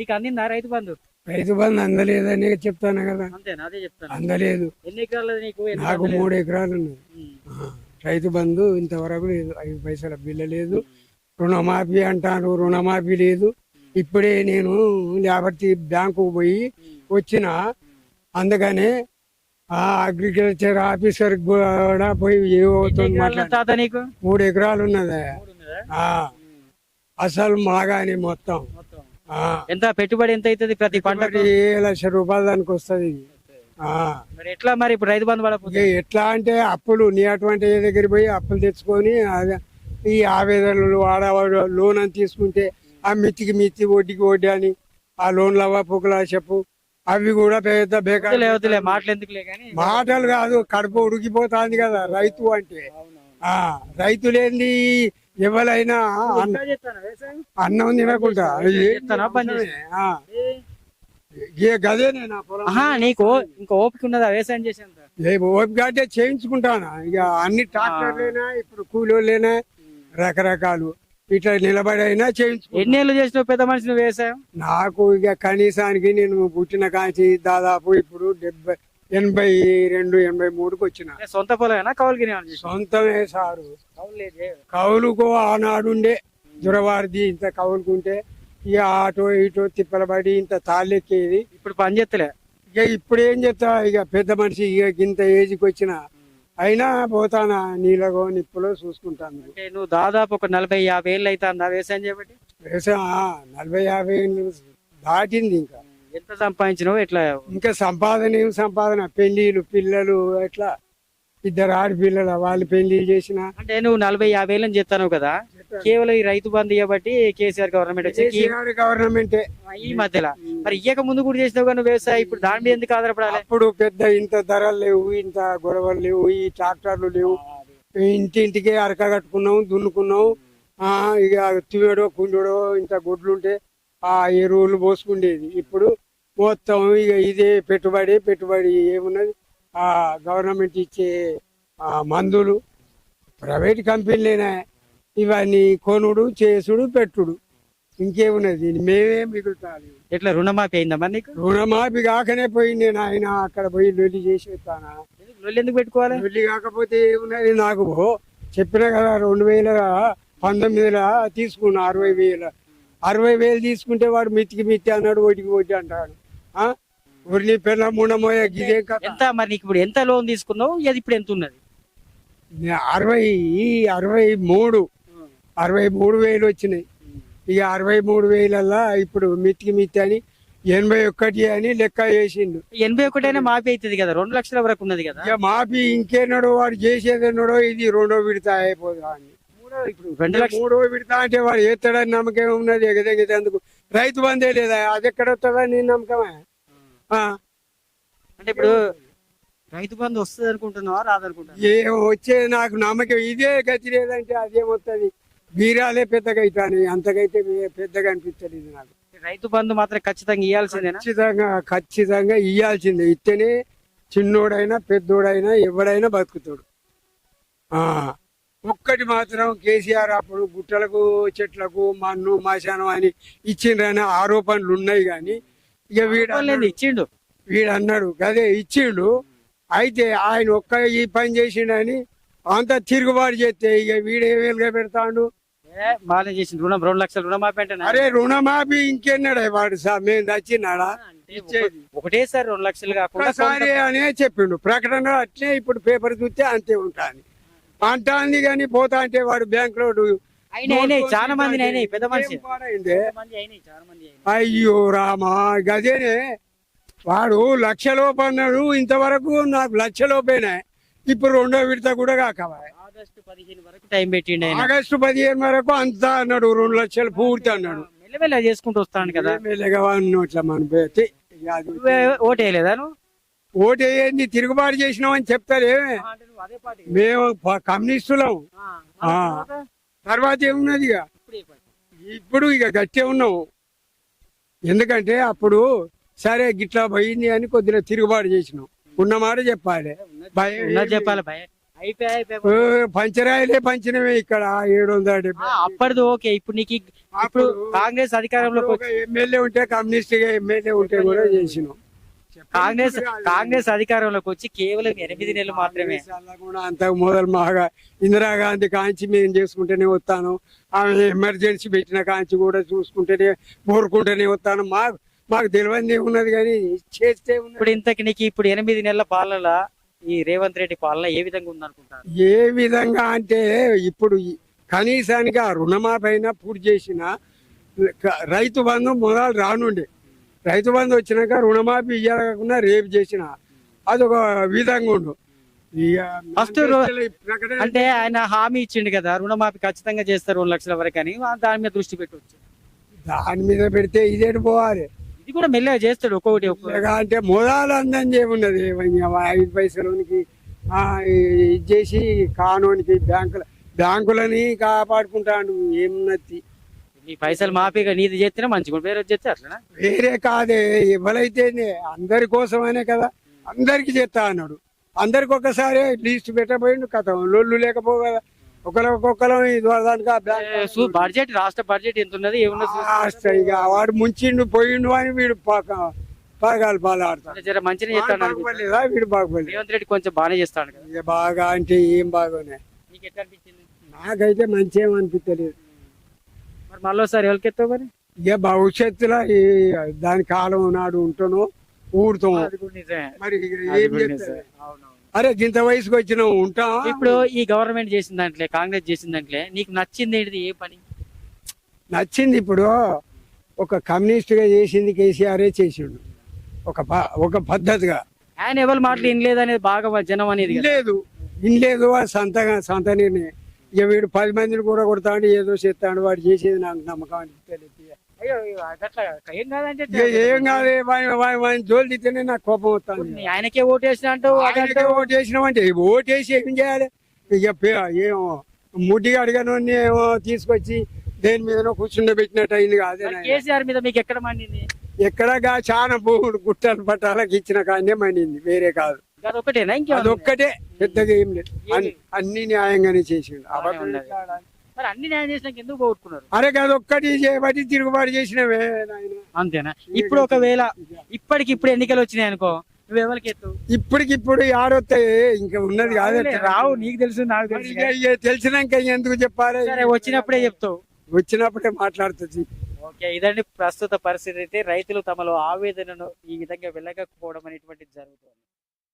నీకు అందిందా రైతు బంధు? రైతు బంధు అందలేదని చెప్తాను కదా? అంతేనా? అదే చెప్తాను. అందలేదు. ఎన్ని ఎకరాలు నీకు? నాకు? మూడు ఎకరాలు ఉన్నాయి. రైతు బంధు ఇంతవరకు లేదు. ఐదు పైసల బిల్ల లేదు. రుణమాఫీ అంటాను. రుణమాఫీ లేదు. ఇప్పుడే నేను లేబర్టీ బ్యాంకు పోయి వచ్చిన. అందుకనే ఆ అగ్రికల్చర్ ఆఫీసర్ కూడా పోయి ఏమవుతుంది మాట్లాడు. మూడు ఎకరాలు ఉన్నదే. అసలు మాగాని మొత్తం ఎంత? పెట్టుబడి ఎంత అవుతుంది ప్రతి ఏ లక్ష రూపాయలు దానికి వస్తుంది. మరి ఎట్లా మరి ఇప్పుడు రైతు బంధు పడకపోతే? ఎట్లా అంటే అప్పులు నీ అటువంటి దగ్గర పోయి అప్పులు తెచ్చుకొని ఈ ఆవేదనలు ఆడవాడు లోన్ అని తీసుకుంటే ఆ మిత్తికి మిత్తి వడ్డీకి వడ్డీ అని ఆ లోన్లు అవ్వ పుక్కల చెప్పు. అవి కూడా పెద్ద బేకార్ మాటలు ఎందుకులే కానీ? మాటలు కాదు కడుపు ఉడికిపోతాంది కదా రైతు అంటే. ఆ రైతు లేని ఎవరైనా అన్న- తినకుండా ఆహా నీకు ఇంకా ఓపిక ఉన్నదా? వ్యవసాయం చేసేంత ఓపిక అంటే చేయించుకుంటానా? ఇక అన్ని ట్రాక్టర్లేనా ఇప్పుడు కూలీలేనా రకరకాలు. ఇట్లా నిలబడి అయినా చేయించుకుంటా. ఎన్ని ఏళ్ళు చేసినావు పెద్ద మనిషి వ్యవసాయం నాకు ఇక కనీసానికి నేను పుట్టిన కాంచి దాదాపు ఇప్పుడు డెబ్బై ఎనభై రెండు ఎనభై మూడుకి వచ్చిన. సొంత పొలమేనా? కౌలుకి సొంతమే సారు. కౌలుకు ఆనాడుండే దురవారిది ఇంత కౌలుకుంటే ఇక ఆటో ఇటో తిప్పలబడి ఇంత తాళ్ళెక్కేది. ఇప్పుడు పని చేస్తలే ఇక ఇప్పుడు ఏం చెప్తా ఇక పెద్ద మనిషి ఇక ఇంత ఏజ్కి వచ్చిన. అయినా పోతానా? నీళ్ళగో నిప్పులో చూసుకుంటాను అంటే నువ్వు దాదాపు ఒక నలభై యాభై ఏళ్ళు అవుతుందా వ్యవసాయం చేయబట్టి? వ్యవసాయం నలభై యాభై ఏళ్ళు దాటింది ఇంకా. ఎంత సంపాదించినావు ఎట్లా? ఇంకా సంపాదన ఏం సంపాదన? పెళ్ళిళ్ళు పిల్లలు ఎట్లా? ఇద్దరు ఆడపిల్లలు వాళ్ళు పెళ్ళి చేసిన. అంటే నువ్వు నలభై యాభై ఏళ్ళని చెప్తాను కదా? కేవలం ఈ రైతు బంధు ఇవ్వబట్టి కేసీఆర్ గవర్నమెంట్ వచ్చి గవర్నమెంటే. ఈ మధ్యలో. మరి ఇయ్యక ముందు కూడా చేసినావు కానీ వ్యవసాయం? ఇప్పుడు దాని మీద ఎందుకు ఆధారపడాలి? అప్పుడు పెద్ద ఇంత ధరలు లేవు ఇంత గొడవలు లేవు ఈ ట్రాక్టర్లు లేవు. ఇంటింటికి అరక కట్టుకున్నాం దున్నుకున్నాం. ఆ ఇక తివేడో కుండోడో ఇంత గుడ్లు ఉంటే ఆ ఎరువులు పోసుకుండేది. ఇప్పుడు మొత్తం ఇక ఇదే పెట్టుబడి పెట్టుబడి ఏమున్నది? ఆ గవర్నమెంట్ ఇచ్చే ఆ మందులు ప్రైవేట్ కంపెనీలేనా ఇవన్నీ కొనుడు చేసుడు పెట్టుడు. ఇంకేమున్నది? మేమే మిగులుతాను ఎట్లా రుణమాఫీ అయిందా మరి నీకు? రుణమాఫీ కాకనే పోయి నేను ఆయన అక్కడ పోయి లొల్లి చేసి వస్తానా లొల్లి ఎందుకు పెట్టుకోవాలి? లొల్లి కాకపోతే ఏమున్నది? నాకు చెప్పిన కదా రెండు వేల పంతొమ్మిదిలో తీసుకున్నా అరవై వేల అరవై వేలు తీసుకుంటే వాడు మిత్తికి మిత్తి అన్నాడు ఒడికి ఒడ్డి అంటాడు. ఆ? ఉర్లి పిల్ల మూడమోయ కథ? ఎంత మరి నీకు ఇప్పుడు ఎంత లోన్ తీసుకున్నావు? అది ఇప్పుడు ఎంత ఉన్నది? అరవై అరవై మూడు అరవై మూడు వేలు వచ్చినాయి. ఇక అరవై మూడు వేలల్లా ఇప్పుడు మిత్తికి మిత్తి అని ఎనభై ఒక్కటి అని లెక్క వేసిండు ఎనభై ఒకటైనా మాఫీ అవుతుంది కదా? రెండు లక్షల వరకు ఉన్నది కదా? ఇక మాఫీ ఇంకేనాడో వాడు చేసేది ఎన్నడో ఇది రెండో విడత అయిపోదా అని ఇప్పుడు రెండు లక్షలు మూడో విడత అంటే వాడు ఎత్తడని నమ్మకం ఉన్నది ఎగదెగేందుకు రైతు బందే లేదా? అది ఎక్కడ వస్తుందని నమ్మకమే. ఆ, అంటే ఇప్పుడు రైతు బంధు వస్తుంది అనుకుంటున్నావా రాదనుకుంటున్నావా ఏ వచ్చేది నాకు నమ్మకం ఇదే గతి లేదంటే అదేమొస్తుంది బీరాలే పెద్దగా అవుతాను అంతకైతే పెద్దగా అనిపించలేదు నాకు. రైతు బంధు మాత్రం ఖచ్చితంగా ఇవ్వాల్సిందేనా ఖచ్చితంగా ఖచ్చితంగా ఇయ్యాల్సిందే. ఇస్తేనే చిన్నోడైనా పెద్దోడైనా ఎవడైనా బతుకుతాడు. ఆ. ఒక్కటి మాత్రం కేసీఆర్ అప్పుడు గుట్టలకు చెట్లకు మన్ను మాశానం అని ఇచ్చిండ్రని ఆరోపణలు ఉన్నాయి కానీ ఇక వీడు ఇచ్చిండు? వీడు అన్నాడు. అదే ఇచ్చిండు. అయితే ఆయన ఒక్క ఈ పని చేసిండని అంత తిరుగుబాటు చేస్తే ఇక వీడు ఏ వేలుగా పెడతాడు? చేసిండు. రుణం రెండు లక్షల రుణమాఫీ అంటే అరే రుణమాఫీ ఇంకెన్నాడే వాడు సా? మేము. ఒక- ఒకటేసారి రెండు లక్షలు కాకుండా అనే చెప్పిండు. ప్రకటన అట్లే ఇప్పుడు పేపర్ చూస్తే అంతే ఉంటాను అంటాంది కానీ పోతా అంటే వాడు బ్యాంక్లో చాలా మంది పెద్ద మనిషి. అయ్యో రామా గదేనే వాడు లక్షలోపు అన్నాడు ఇంతవరకు నాకు లక్షలోపేనే ఇప్పుడు రెండో విడత కూడా కాకవా? ఆగస్టు పదిహేను వరకు టైం పెట్టిండు ఆయన. ఆగస్టు పదిహేను వరకు అంతా అన్నాడు రెండు లక్షలు పూర్తి అన్నాడు. మెల్లమెల్ల చేసుకుంటూ వస్తాను కదా. మన పేరు నువ్వే? ఓటు వేయండి తిరుగుబాటు నువ్వు అదే పార్టీ మేము కమ్యూనిస్టులం. ఆ. తర్వాత? ఏమున్నది ఇక ఇప్పుడు ఇక గట్టే ఉన్నాం ఎందుకంటే అప్పుడు సరే గిట్లా పోయింది అని కొద్దిగా తిరుగుబాటు చేసినాం. ఉన్న మాట చెప్పాలి. చెప్పాలి పంచరాయలే పంచినవే ఇక్కడ ఏడు వందల డెబ్బై అప్పటిది ఓకే. ఇప్పుడు నీకు ఇప్పుడు కాంగ్రెస్ అధికారంలోకి వచ్చి ఎమ్మెల్యే ఉంటే కమ్యూనిస్ట్ ఎమ్మెల్యే ఉంటే కూడా చేసినాం. కాంగ్రెస్ కాంగ్రెస్ అధికారంలోకి వచ్చి కేవలం ఎనిమిది నెలలు మాత్రమే. కూడా అంత మొదలు మాగా ఇందిరాగాంధీ కాంచి మేము చేసుకుంటేనే వస్తాను. ఆమె ఎమర్జెన్సీ పెట్టిన కాంచి కూడా చూసుకుంటేనే కోరుకుంటేనే వస్తాను. మాకు మాకు తెలియదు ఉన్నది కానీ చేస్తే ఇప్పుడు ఇంతకి నీకు ఇప్పుడు ఎనిమిది నెలల పాలన ఈ రేవంత్ రెడ్డి పాలన ఏ విధంగా ఉందనుకుంటారు? ఏ విధంగా అంటే ఇప్పుడు కనీసానికి ఆ రుణమాఫీ అయినా పూర్తి చేసిన రైతు బంధు మొదలు రానుండే. రైతు బంధు వచ్చినాక రుణమాఫీ ఇవ్వకుండా రేపు చేసిన అదొక విధంగా ఉండు. ప్రకటన అంటే ఆయన హామీ ఇచ్చిండు కదా రుణమాఫీ ఖచ్చితంగా చేస్తారు రెండు లక్షల వరకు అని దాని మీద దృష్టి పెట్టవచ్చు దాని మీద పెడితే ఇదేటి పోవాలి. ఇది కూడా మెల్లగా చేస్తాడు ఒక్కొక్కటి అంటే మొదలు అందని ఏమున్నది ఐదు పైసలోనికి ఆ, ఇది చేసి కానోనికి బ్యాంకుల బ్యాంకులని కాపాడుకుంటాడు. ఏమున్నది? నీ పైసలు మాఫీగా నీది చేస్తేనే మంచిగా. వేరే చేస్తే అట్లనా? వేరే కాదే ఎవరైతే అందరి కోసమనే కదా. అందరికి చేస్తా అన్నాడు. అందరికి ఒకసారి లిస్ట్ పెట్టబోయిండు కథ లొల్లు లేకపో కదా ఒకరికొకరం బడ్జెట్ రాష్ట్ర బడ్జెట్ ఎంత ఉన్నది? ఏమున్నది ఇక వాడు ముంచిండు పోయిండు అని వీడు పాగాలు పాలు ఆడతాడు మంచిగా చేస్తాడు వీడు బాగుపడలేదు? రేవంత్ రెడ్డి కొంచెం బాగానే చేస్తాడు బాగా అంటే ఏం బాగానే. నీకు ఎట్లా అనిపించింది? నాకైతే మంచి ఏం అనిపించలేదు మరి మళ్ళీసారి మరి? ఇక భవిష్యత్తులో ఈ దాని కాలం నాడు ఉంటాను ఊడుతాం అది కూడా నిజమే. మరి ఇక అది ఏం కూడా చేస్తాం నిజమే. అవునవును. అరే గింత వయసుకి వచ్చినాం ఉంటాం ఇప్పుడు ఈ గవర్నమెంట్ చేసిన దాంట్లో కాంగ్రెస్ చేసిన దాంట్లో నీకు నచ్చింది ఏంటిది ఏ పని? నచ్చింది ఇప్పుడు ఒక కమ్యూనిస్ట్గా చేసింది కేసీఆర్ చేసిండు. ఒక ప- ఒక పద్ధతిగా. ఆయన ఎవరి మాటలు వినలేదు అనేది బాగా జనం అనేది కదా. లేదు. ఇన్లేదు సొంతగా సొంత నిర్ణయం. ఇక వీడు పది మందిని కూడా కొడతాడు ఏదో చేస్తాడు వాడు చేసేది నాకు నమ్మకం అయ్యో, అదట్లా ఏం కాదు వాడి- వాడి- వాడిని జోలు తీస్తేనే నాకు కోపం వస్తుంది. నీ ఆయనకే ఓటు వేసిన అంటావు ఆయనకే అదంటే ఓటు వేసినామంటే ఓటు వేసి ఏం చేయాలి? ఇక ఏమో ముడ్డి అడిగాను ఏమో తీసుకొచ్చి దేని మీదనో కూర్చుండబెట్టినట్టు అయింది కాదే. కేసీఆర్ మీద మీకు ఎక్కడ మండింది? ఎక్కడగా చాలా భూములు గుట్టలు పట్టాలకు ఇచ్చిన కానీ మండింది వేరే కాదు. అదొక్కటే. పెద్దగా ఏం లేదు. అన్ని- అన్ని న్యాయంగానే చేసిండు. బాగానే అబద్ధం ఉన్నది. ఎట్లా? మరి అన్ని న్యాయం చేసినాక ఎందుకు పోగొట్టుకున్నారు? అరే అదొక్కటి చేయబట్టి తిరుగుబాటు చేసినవే నాయన. అంతేనా? ఇప్పుడు ఒకవేళ ఇప్పటికి ఇప్పుడు ఎన్నికలు వచ్చినాయి అనుకో నువ్వు ఎవరికి ఎత్తు? ఇప్పటికిప్పుడు ఆడొస్తాయి ఇంకా ఉన్నది కాదే రావు నీకు తెలుసు నాకు మరి తెలుసు. ఇక- ఇక తెలిసినాక ఎందుకు చెప్పాలి? సరే వచ్చినప్పుడే చెప్తావు. వచ్చినప్పుడే మాట్లాడుతుంది. ఓకే ఇదండి ప్రస్తుత పరిస్థితి అయితే. రైతులు తమలో ఆవేదనను ఈ విధంగా వెళ్ళకపోవడం అనేటువంటిది జరుగుతుంది.